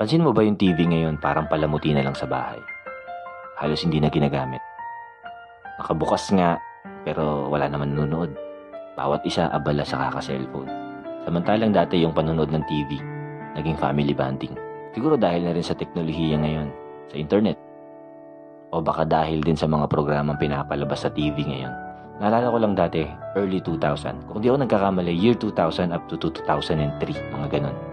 Pansin mo ba yung TV ngayon parang palamuti na lang sa bahay? Halos hindi na ginagamit. Nakabukas nga, pero wala naman nanonood. Bawat isa abala sa kaka-cellphone. Samantalang dati yung panonood ng TV, naging family bonding. Siguro dahil na rin sa teknolohiya ngayon, sa internet. O baka dahil din sa mga programang pinapalabas sa TV ngayon. Naalala ko lang dati, early 2000. Kung di ako nagkakamali, year 2000 up to 2003, mga ganon.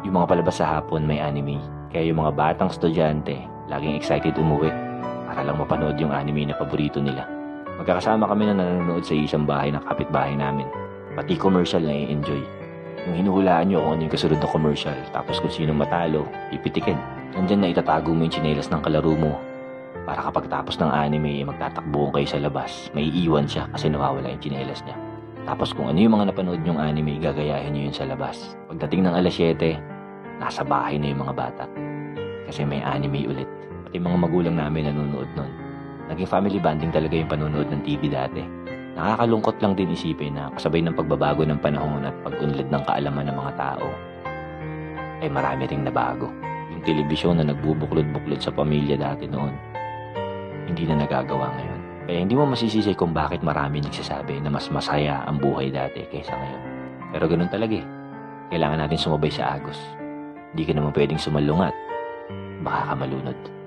Yung mga palabas sa hapon may anime. Kaya yung mga batang estudyante, laging excited umuwi para lang mapanood yung anime na paborito nila. Magkakasama kami na nanonood sa isang bahay ng kapitbahay namin. Pati commercial na i-enjoy. Yung hinuhulaan nyo kung ano yung kasunod na commercial, tapos kung sino matalo, pipitikin. Nandyan na itatago mo yung tsinelas ng kalaro mo. Para kapag tapos ng anime, eh, magtatakbo kayo sa labas. May iiwan siya kasi nawawala yung tsinelas niya. Tapos kung ano yung mga napanood yung anime, gagayahin nyo yun sa labas. Pagdating ng alas 7, nasa bahay na yung mga bata. Kasi may anime ulit. Pati mga magulang namin nanonood nun. Naging family bonding talaga yung panonood ng TV dati. Nakakalungkot lang din isipin na kasabay ng pagbabago ng panahon at pag-unlad ng kaalaman ng mga tao, ay marami ring nabago. Yung telebisyon na nagbubuklod-buklod sa pamilya dati noon, hindi na nagagawa ngayon. Kaya hindi mo masisisi kung bakit marami nagsasabi na mas masaya ang buhay dati kaysa ngayon. Pero ganun talaga eh. Kailangan natin sumabay sa agos. Hindi ka naman pwedeng sumalungat. Baka ka malunod.